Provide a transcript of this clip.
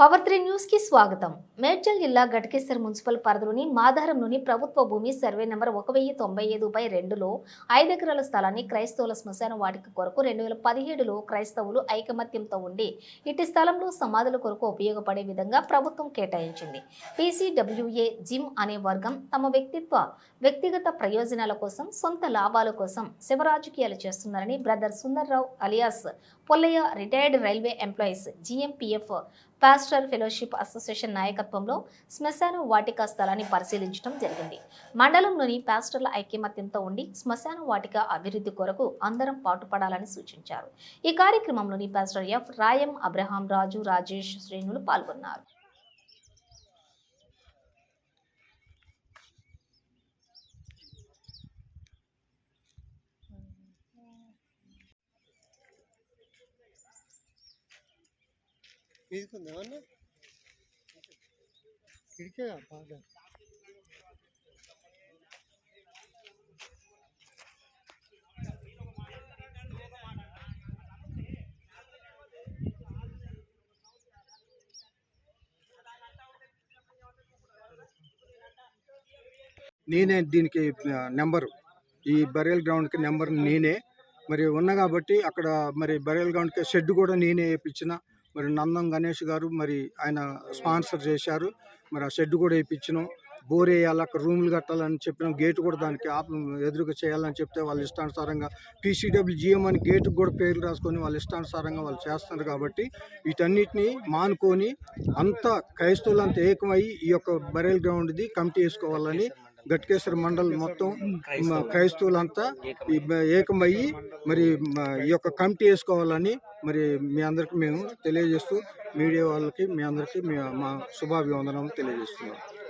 Power three న్యూస్కి స్వాగతం. మేడ్చల్ జిల్లా గట్కేసర్ మున్సిపల్ పరిధిలోని మాధారంలోని ప్రభుత్వ భూమి సర్వే నెంబర్ ఒక వెయ్యి తొంభై ఐదు బై రెండులో ఐదు ఎకరాల స్థలాన్ని క్రైస్తవుల శ్మశాన వాటిక కొరకు రెండు వేల పదిహేడులో క్రైస్తవులు ఐకమత్యంతో ఉండి ఇటు స్థలంలో సమాధుల కొరకు ఉపయోగపడే విధంగా ప్రభుత్వం కేటాయించింది. పీసీడబ్ల్యూఏ జిమ్ అనే వర్గం తమ వ్యక్తిత్వ వ్యక్తిగత ప్రయోజనాల కోసం సొంత లాభాల కోసం శివరాజకీయాలు చేస్తున్నారని brother Sundarrao alias Pollaiah retired railway employees GMPF pastor fellowship association నాయకత్వంలో శ్మశాన వాటిక స్థలాన్ని పరిశీలించడం జరిగింది. మండలంలోని పాస్టర్ల ఐక్యమత్యంతో ఉండి శ్మశాన వాటిక అభివృద్ధి కొరకు అందరం పాటుపడాలని సూచించారు. ఈ కార్యక్రమంలోని pastor F రాయం Abraham Raju Rajesh శ్రేణులు పాల్గొన్నారు. తీసుకుందాం ఇడికే బాగా నేనే దీనికి నెంబరు. ఈ బరియల్ గ్రౌండ్కి నెంబర్ నేనే. మరి ఉన్నా కాబట్టి అక్కడ మరి బరియల్ గ్రౌండ్కి షెడ్ కూడా నేనే వేయించిన మరి నందం గణేష్ గారు మరి ఆయన స్పాన్సర్ చేశారు. మరి ఆ షెడ్ కూడా వేయించినాం. బోర్ వేయాలి అక్కడ రూమ్లు కట్టాలని చెప్పినాం. గేట్ కూడా దానికి ఆప్ ఎదురుగా చేయాలని చెప్తే వాళ్ళు ఇష్టానుసారంగా పీసీడబ్ల్యూజిఎం అని గేటుకు కూడా పేర్లు రాసుకొని వాళ్ళు ఇష్టానుసారంగా వాళ్ళు చేస్తున్నారు కాబట్టి వీటన్నిటిని మానుకొని అంతా క్రైస్తవులంతా ఏకమై ఈ యొక్క బరేల్ గ్రౌండ్ది కమిటీ వేసుకోవాలని గట్కేశ్వర మండల్ మొత్తం క్రైస్తవులంతా ఏకమయ్యి మరి ఈ యొక్క కమిటీ వేసుకోవాలని మరి మీ అందరికి మేము తెలియజేస్తూ మీడియా వాళ్ళకి మీ అందరికీ మా శుభాభివందనం తెలియజేస్తున్నాం.